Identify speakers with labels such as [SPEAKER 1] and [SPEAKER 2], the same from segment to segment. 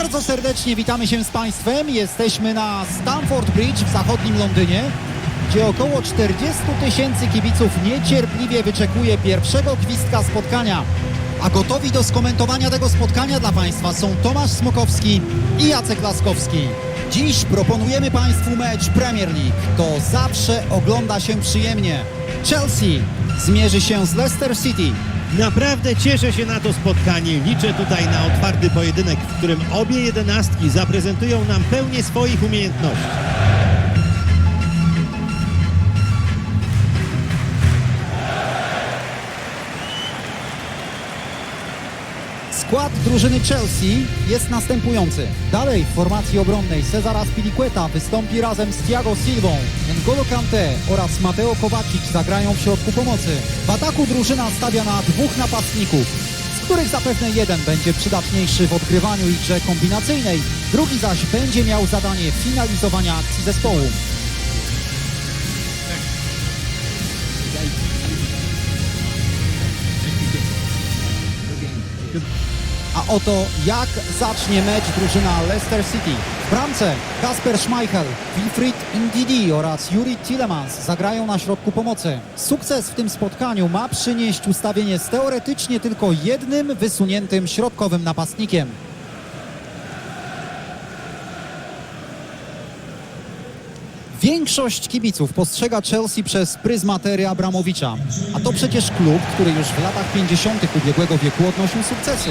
[SPEAKER 1] Bardzo serdecznie witamy się z Państwem. Jesteśmy na Stamford Bridge w zachodnim Londynie, gdzie około 40 tysięcy kibiców niecierpliwie wyczekuje pierwszego gwizdka spotkania. A gotowi do skomentowania tego spotkania dla Państwa są Tomasz Smokowski i Jacek Laskowski. Dziś proponujemy Państwu mecz Premier League. To zawsze ogląda się przyjemnie. Chelsea zmierzy się z Leicester City.
[SPEAKER 2] Naprawdę cieszę się na to spotkanie. Liczę tutaj na otwarty pojedynek, w którym obie jedenastki zaprezentują nam pełnię swoich umiejętności.
[SPEAKER 1] Skład drużyny Chelsea jest następujący. Dalej w formacji obronnej Cezara Spilicueta wystąpi razem z Thiago Silvą. N'Golo Kante oraz Mateo Kovacic zagrają w środku pomocy. W ataku drużyna stawia na dwóch napastników, z których zapewne jeden będzie przydatniejszy w odgrywaniu i grze kombinacyjnej, drugi zaś będzie miał zadanie finalizowania akcji zespołu. Oto jak zacznie mecz drużyna Leicester City. W bramce Kasper Schmeichel, Wilfried Ndidi oraz Juri Tillemans zagrają na środku pomocy. Sukces w tym spotkaniu ma przynieść ustawienie z teoretycznie tylko jednym wysuniętym środkowym napastnikiem. Większość kibiców postrzega Chelsea przez pryzmat ery Abramowicza. A to przecież klub, który już w latach 50. ubiegłego wieku odnosił sukcesy.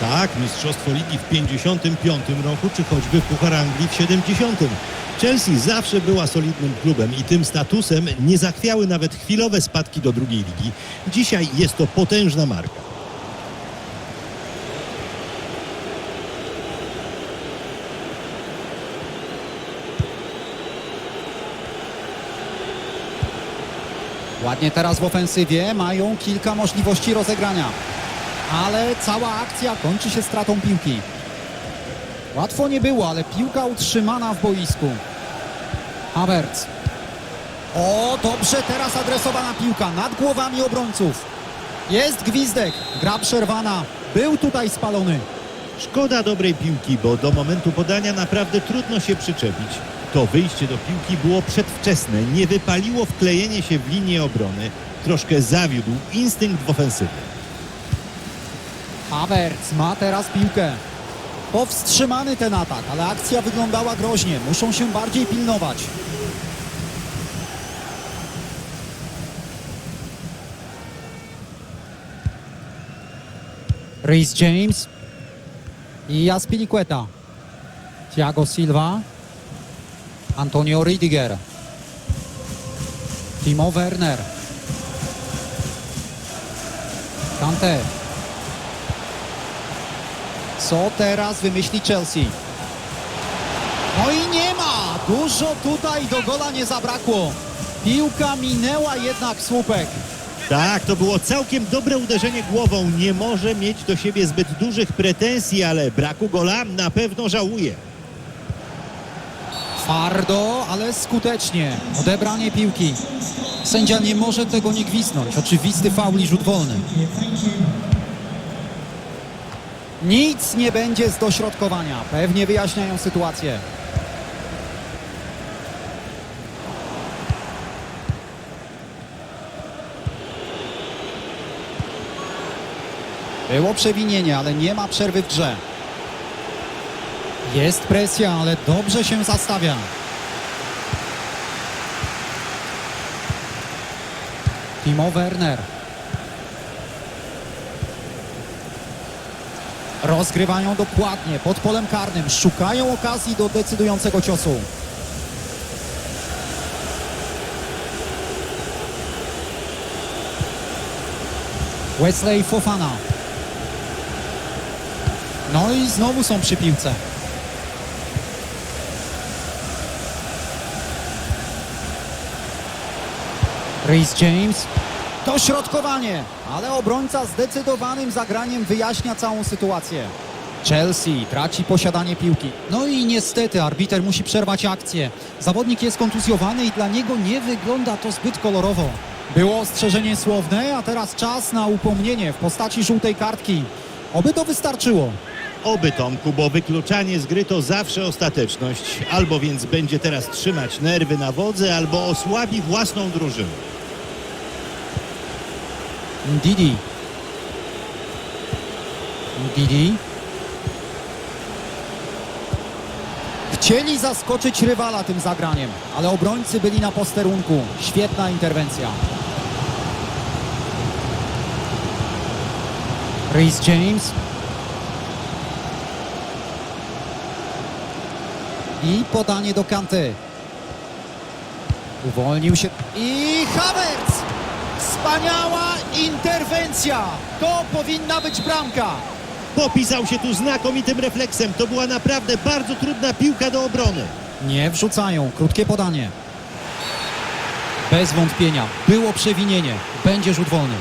[SPEAKER 2] Tak, Mistrzostwo Ligi w 55 roku, czy choćby Puchar Anglii w 70. Chelsea zawsze była solidnym klubem i tym statusem nie zachwiały nawet chwilowe spadki do drugiej ligi. Dzisiaj jest to potężna marka.
[SPEAKER 1] Ładnie teraz w ofensywie mają kilka możliwości rozegrania. Ale cała akcja kończy się stratą piłki. Łatwo nie było, ale piłka utrzymana w boisku. Havertz. O, dobrze teraz adresowana piłka nad głowami obrońców. Jest gwizdek, gra przerwana. Był tutaj spalony.
[SPEAKER 2] Szkoda dobrej piłki, bo do momentu podania naprawdę trudno się przyczepić. To wyjście do piłki było przedwczesne, nie wypaliło wklejenie się w linię obrony. Troszkę zawiódł instynkt w ofensywie.
[SPEAKER 1] Havertz ma teraz piłkę. Powstrzymany ten atak, ale akcja wyglądała groźnie. Muszą się bardziej pilnować. Reece James i Aspilicueta. Thiago Silva. Antonio Ridiger. Timo Werner. Kante. Co teraz wymyśli Chelsea? No i nie ma! Dużo tutaj do gola nie zabrakło. Piłka minęła jednak słupek.
[SPEAKER 2] Tak, to było całkiem dobre uderzenie głową. Nie może mieć do siebie zbyt dużych pretensji, ale braku gola na pewno żałuje.
[SPEAKER 1] Twardo, ale skutecznie. Odebranie piłki. Sędzia nie może tego nie gwiznąć. Oczywisty faul i rzut wolny. Nic nie będzie z dośrodkowania. Pewnie wyjaśniają sytuację. Było przewinienie, ale nie ma przerwy w grze. Jest presja, ale dobrze się zastawia. Timo Werner. Rozgrywają dokładnie pod polem karnym. Szukają okazji do decydującego ciosu. Wesley Fofana. No i znowu są przy piłce. Reece James. Dośrodkowanie, ale obrońca zdecydowanym zagraniem wyjaśnia całą sytuację. Chelsea traci posiadanie piłki. No i niestety arbiter musi przerwać akcję. Zawodnik jest kontuzjowany i dla niego nie wygląda to zbyt kolorowo. Było ostrzeżenie słowne, a teraz czas na upomnienie w postaci żółtej kartki. Oby to wystarczyło.
[SPEAKER 2] Oby Tomku, bo wykluczanie z gry to zawsze ostateczność. Albo więc będzie teraz trzymać nerwy na wodze, albo osłabi własną drużynę.
[SPEAKER 1] Didi. Didi. Chcieli zaskoczyć rywala tym zagraniem, ale obrońcy byli na posterunku. Świetna interwencja. Reece James. I podanie do Kanty. Uwolnił się. I Havertz! Wspaniała interwencja! To powinna być bramka.
[SPEAKER 2] Popisał się tu znakomitym refleksem. To była naprawdę bardzo trudna piłka do obrony.
[SPEAKER 1] Nie wrzucają. Krótkie podanie. Bez wątpienia. Było przewinienie. Będzie rzut wolny.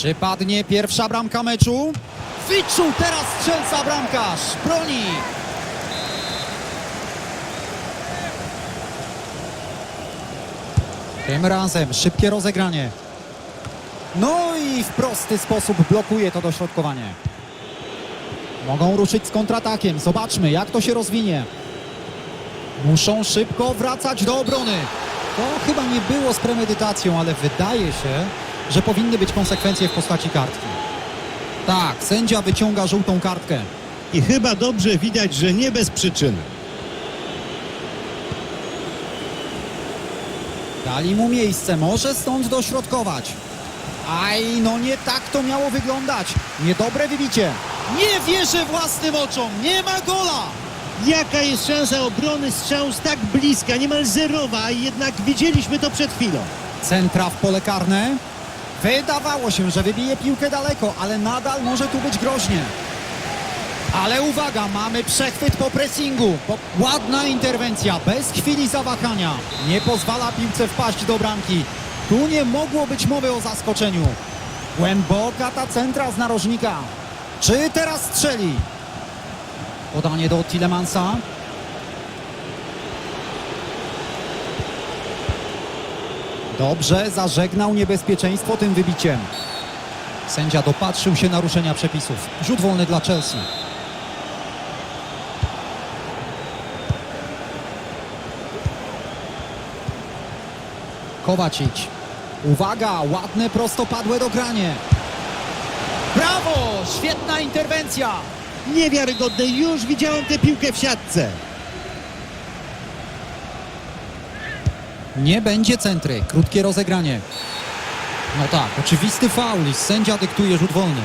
[SPEAKER 1] Czy padnie pierwsza bramka meczu? Wyczuł teraz strzelca bramkarz. Broni. Tym razem szybkie rozegranie. No i w prosty sposób blokuje to dośrodkowanie. Mogą ruszyć z kontratakiem. Zobaczmy, jak to się rozwinie. Muszą szybko wracać do obrony. To chyba nie było z premedytacją, ale wydaje się, że powinny być konsekwencje w postaci kartki. Tak, sędzia wyciąga żółtą kartkę.
[SPEAKER 2] I chyba dobrze widać, że nie bez przyczyny.
[SPEAKER 1] Dali mu miejsce, może stąd dośrodkować. Aj, no nie tak to miało wyglądać. Niedobre wybicie. Nie wierzę własnym oczom, nie ma gola.
[SPEAKER 2] Jaka jest szansa obrony strzału z tak bliska, niemal zerowa, a jednak widzieliśmy to przed chwilą.
[SPEAKER 1] Centra w pole karne. Wydawało się, że wybije piłkę daleko, ale nadal może tu być groźnie. Ale uwaga, mamy przechwyt po pressingu. Ładna interwencja, bez chwili zawahania. Nie pozwala piłce wpaść do bramki. Tu nie mogło być mowy o zaskoczeniu. Głęboka ta centra z narożnika. Czy teraz strzeli? Podanie do Tilemansa. Dobrze, zażegnał niebezpieczeństwo tym wybiciem. Sędzia dopatrzył się naruszenia przepisów. Rzut wolny dla Chelsea. Kowacic. Uwaga, ładne prostopadłe dogranie. Brawo! Świetna interwencja!
[SPEAKER 2] Niewiarygodne, już widziałem tę piłkę w siatce.
[SPEAKER 1] Nie będzie centry. Krótkie rozegranie. No tak, oczywisty faul i sędzia dyktuje rzut wolny.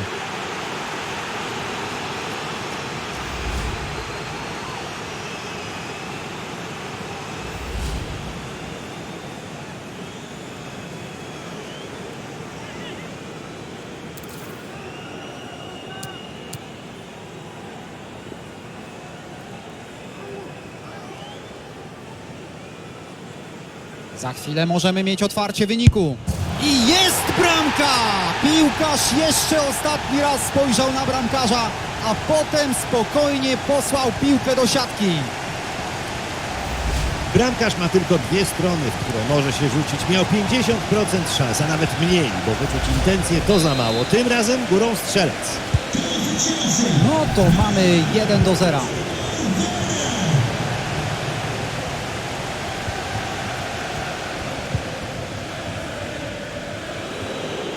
[SPEAKER 1] Za chwilę możemy mieć otwarcie wyniku. I jest bramka! Piłkarz jeszcze ostatni raz spojrzał na bramkarza, a potem spokojnie posłał piłkę do siatki.
[SPEAKER 2] Bramkarz ma tylko dwie strony, w które może się rzucić. Miał 50% szans, a nawet mniej, bo wyczuć intencje to za mało. Tym razem górą strzelec.
[SPEAKER 1] No to mamy 1 do 0.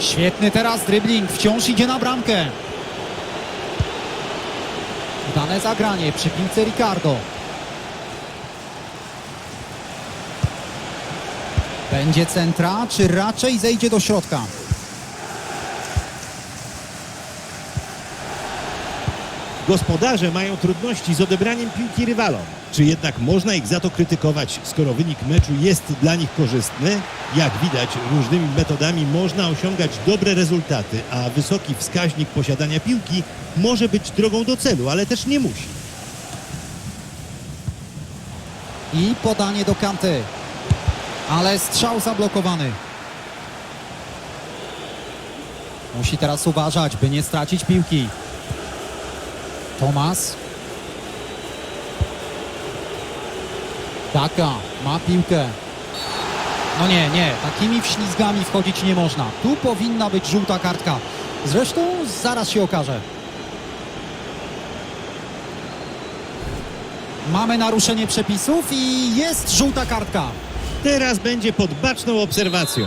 [SPEAKER 1] Świetny teraz dribbling, wciąż idzie na bramkę. Udane zagranie przy piłce Ricardo. Będzie centra, czy raczej zejdzie do środka?
[SPEAKER 2] Gospodarze mają trudności z odebraniem piłki rywalom. Czy jednak można ich za to krytykować, skoro wynik meczu jest dla nich korzystny? Jak widać, różnymi metodami można osiągać dobre rezultaty, a wysoki wskaźnik posiadania piłki może być drogą do celu, ale też nie musi.
[SPEAKER 1] I podanie do kanty. Ale strzał zablokowany. Musi teraz uważać, by nie stracić piłki. Tomas. Daka ma piłkę. No nie, nie, takimi wślizgami wchodzić nie można. Tu powinna być żółta kartka. Zresztą zaraz się okaże. Mamy naruszenie przepisów i jest żółta kartka.
[SPEAKER 2] Teraz będzie pod baczną obserwacją.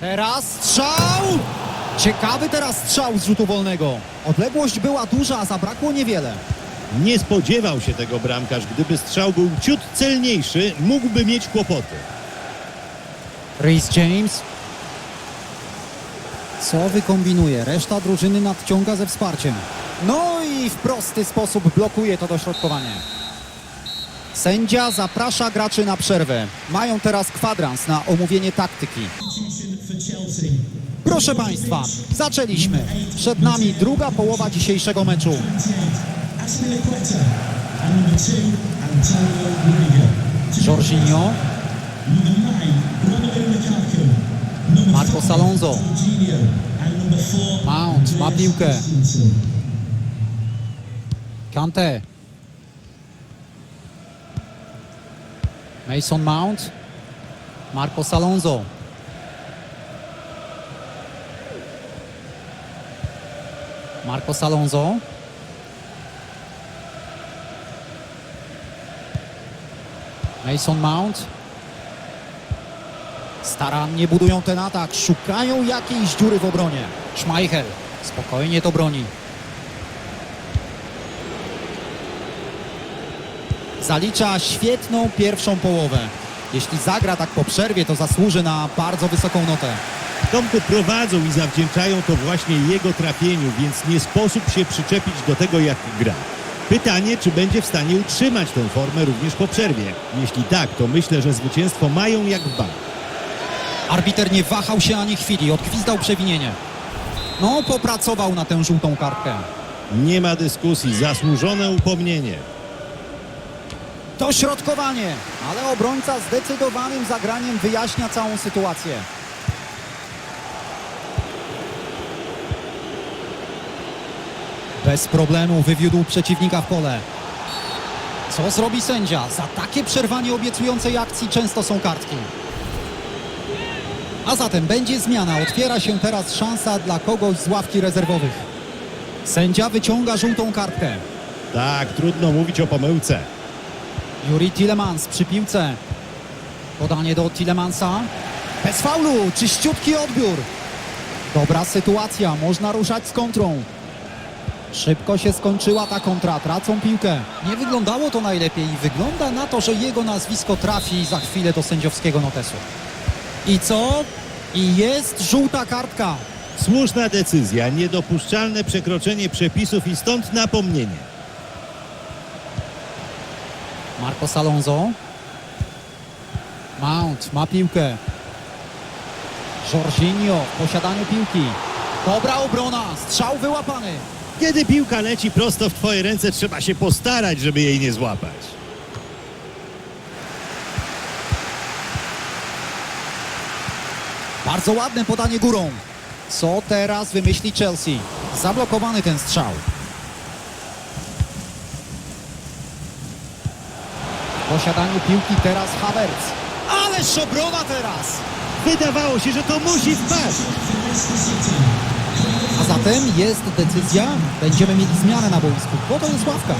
[SPEAKER 1] Teraz strzał! Ciekawy teraz strzał z rzutu wolnego. Odległość była duża, a zabrakło niewiele.
[SPEAKER 2] Nie spodziewał się tego bramkarz. Gdyby strzał był ciut celniejszy, mógłby mieć kłopoty.
[SPEAKER 1] Reece James. Co wykombinuje? Reszta drużyny nadciąga ze wsparciem. No i w prosty sposób blokuje to dośrodkowanie. Sędzia zaprasza graczy na przerwę. Mają teraz kwadrans na omówienie taktyki. Proszę Państwa, zaczęliśmy. Przed nami druga połowa dzisiejszego meczu. Jorginho, Marcos Alonso. Mount ma piłkę. Kante. Mason Mount. Marcos Alonso. Marcos Alonso. Mason Mount. Starannie budują ten atak. Szukają jakiejś dziury w obronie. Schmeichel spokojnie to broni. zalicza świetną pierwszą połowę. Jeśli zagra tak po przerwie, to zasłuży na bardzo wysoką notę.
[SPEAKER 2] Tomku prowadzą i zawdzięczają to właśnie jego trafieniu, więc nie sposób się przyczepić do tego, jak gra. Pytanie, czy będzie w stanie utrzymać tę formę również po przerwie. Jeśli tak, to myślę, że zwycięstwo mają jak w bank.
[SPEAKER 1] Arbiter nie wahał się ani chwili, odgwizdał przewinienie. No, popracował na tę żółtą kartkę.
[SPEAKER 2] Nie ma dyskusji, zasłużone upomnienie.
[SPEAKER 1] Dośrodkowanie, ale obrońca zdecydowanym zagraniem wyjaśnia całą sytuację. Bez problemu wywiódł przeciwnika w pole. Co zrobi sędzia? Za takie przerwanie obiecującej akcji często są kartki. A zatem będzie zmiana. Otwiera się teraz szansa dla kogoś z ławki rezerwowych. Sędzia wyciąga żółtą kartkę.
[SPEAKER 2] Tak, trudno mówić o pomyłce.
[SPEAKER 1] Juri Tillemans przy piłce. Podanie do Tillemansa. Bez faulu, czyściutki odbiór. Dobra sytuacja, można ruszać z kontrą. Szybko się skończyła ta kontra, tracą piłkę. Nie wyglądało to najlepiej i wygląda na to, że jego nazwisko trafi za chwilę do sędziowskiego notesu. I co? I jest żółta kartka.
[SPEAKER 2] Słuszna decyzja, niedopuszczalne przekroczenie przepisów i stąd napomnienie.
[SPEAKER 1] Marcos Alonso. Mount ma piłkę. Jorginho w posiadaniu piłki. Dobra obrona, strzał wyłapany.
[SPEAKER 2] Kiedy piłka leci prosto w twoje ręce, trzeba się postarać, żeby jej nie złapać.
[SPEAKER 1] Bardzo ładne podanie górą. Co teraz wymyśli Chelsea? Zablokowany ten strzał. W posiadaniu piłki teraz Havertz. Ależ obrona teraz!
[SPEAKER 2] Wydawało się, że to musi wpaść.
[SPEAKER 1] Zatem jest decyzja, będziemy mieli zmianę na boisku, bo to jest ławka.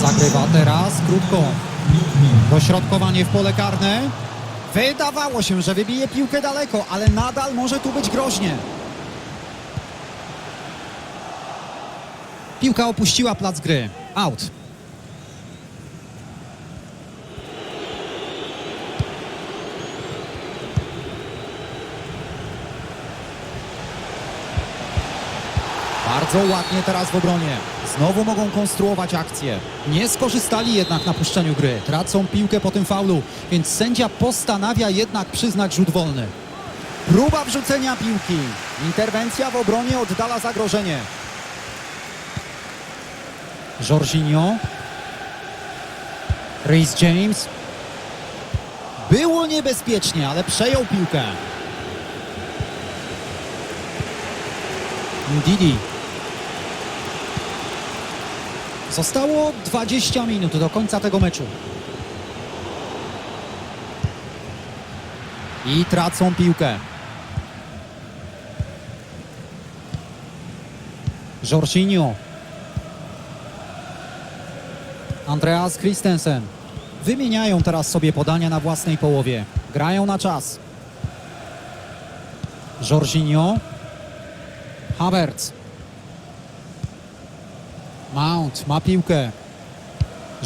[SPEAKER 1] Zagrywa teraz krótko. Dośrodkowanie w pole karne. Wydawało się, że wybije piłkę daleko, ale nadal może tu być groźnie. Piłka opuściła plac gry. Out. Bardzo ładnie teraz w obronie. Znowu mogą konstruować akcję. Nie skorzystali jednak na puszczeniu gry. Tracą piłkę po tym faulu, więc sędzia postanawia jednak przyznać rzut wolny. Próba wrzucenia piłki. Interwencja w obronie oddala zagrożenie. Jorginho. Reece James. Było niebezpiecznie, ale przejął piłkę. Didi. Zostało 20 minut do końca tego meczu. I tracą piłkę. Jorginho. Andreas Christensen. Wymieniają teraz sobie podania na własnej połowie. Grają na czas. Jorginho. Havertz. Ma piłkę.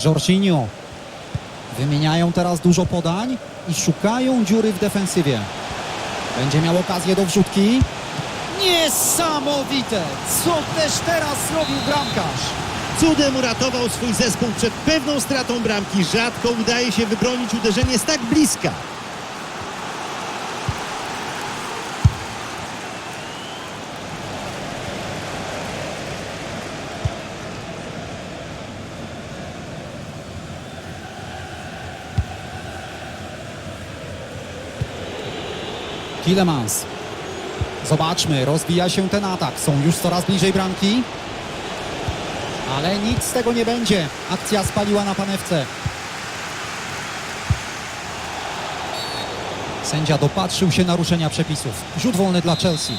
[SPEAKER 1] Jorginho. Wymieniają teraz dużo podań i szukają dziury w defensywie. Będzie miał okazję do wrzutki. Niesamowite! Co też teraz zrobił bramkarz?
[SPEAKER 2] Cudem uratował swój zespół przed pewną stratą bramki. Rzadko udaje się wybronić uderzenie z tak bliska.
[SPEAKER 1] Tielemans. Zobaczmy, rozwija się ten atak. Są już coraz bliżej bramki. Ale nic z tego nie będzie. Akcja spaliła na panewce. Sędzia dopatrzył się naruszenia przepisów. Rzut wolny dla Chelsea.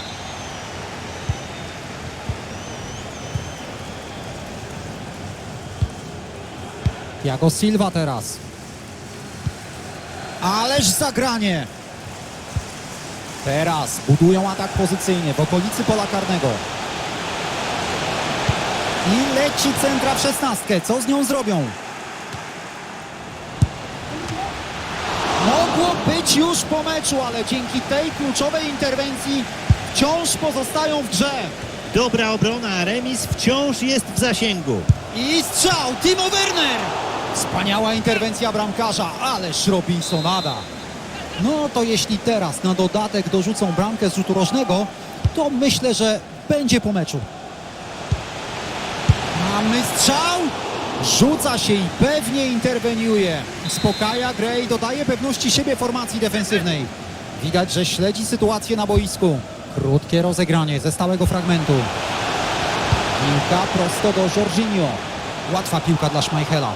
[SPEAKER 1] Thiago Silva teraz. Ależ zagranie! Teraz budują atak pozycyjny w okolicy pola karnego. I leci centra w szesnastkę. Co z nią zrobią? Mogło być już po meczu, ale dzięki tej kluczowej interwencji wciąż pozostają w grze.
[SPEAKER 2] Dobra obrona, remis wciąż jest w zasięgu.
[SPEAKER 1] I strzał Timo Werner! Wspaniała interwencja bramkarza, ależ Robinsonada. No to jeśli teraz na dodatek dorzucą bramkę z rzutu rożnego, to myślę, że będzie po meczu. Mamy strzał! Rzuca się i pewnie interweniuje. Uspokaja grę i dodaje pewności siebie formacji defensywnej. Widać, że śledzi sytuację na boisku. Krótkie rozegranie ze stałego fragmentu. Piłka prosto do Jorginho. Łatwa piłka dla Schmeichela.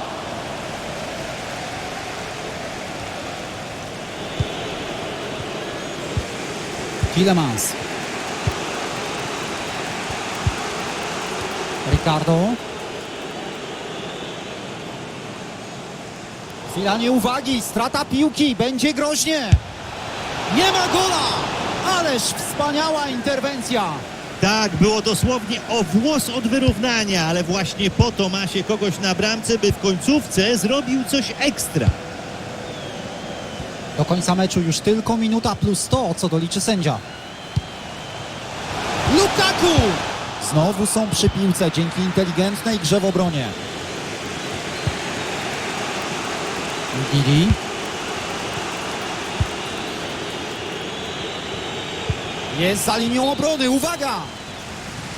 [SPEAKER 1] Tielemans. Ricardo. Chwila nieuwagi, strata piłki, będzie groźnie. Nie ma gola! Ależ wspaniała interwencja.
[SPEAKER 2] Tak, było dosłownie o włos od wyrównania, ale właśnie po to ma się kogoś na bramce, by w końcówce zrobił coś ekstra.
[SPEAKER 1] Do końca meczu już tylko minuta plus 100, co doliczy sędzia. Lukaku! Znowu są przy piłce dzięki inteligentnej grze w obronie. Didi. Jest za linią obrony, uwaga!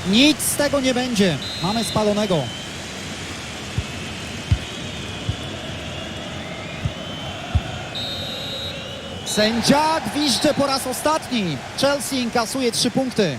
[SPEAKER 1] Nic z tego nie będzie. Mamy spalonego. Sędzia gwizdże po raz ostatni. Chelsea inkasuje trzy punkty.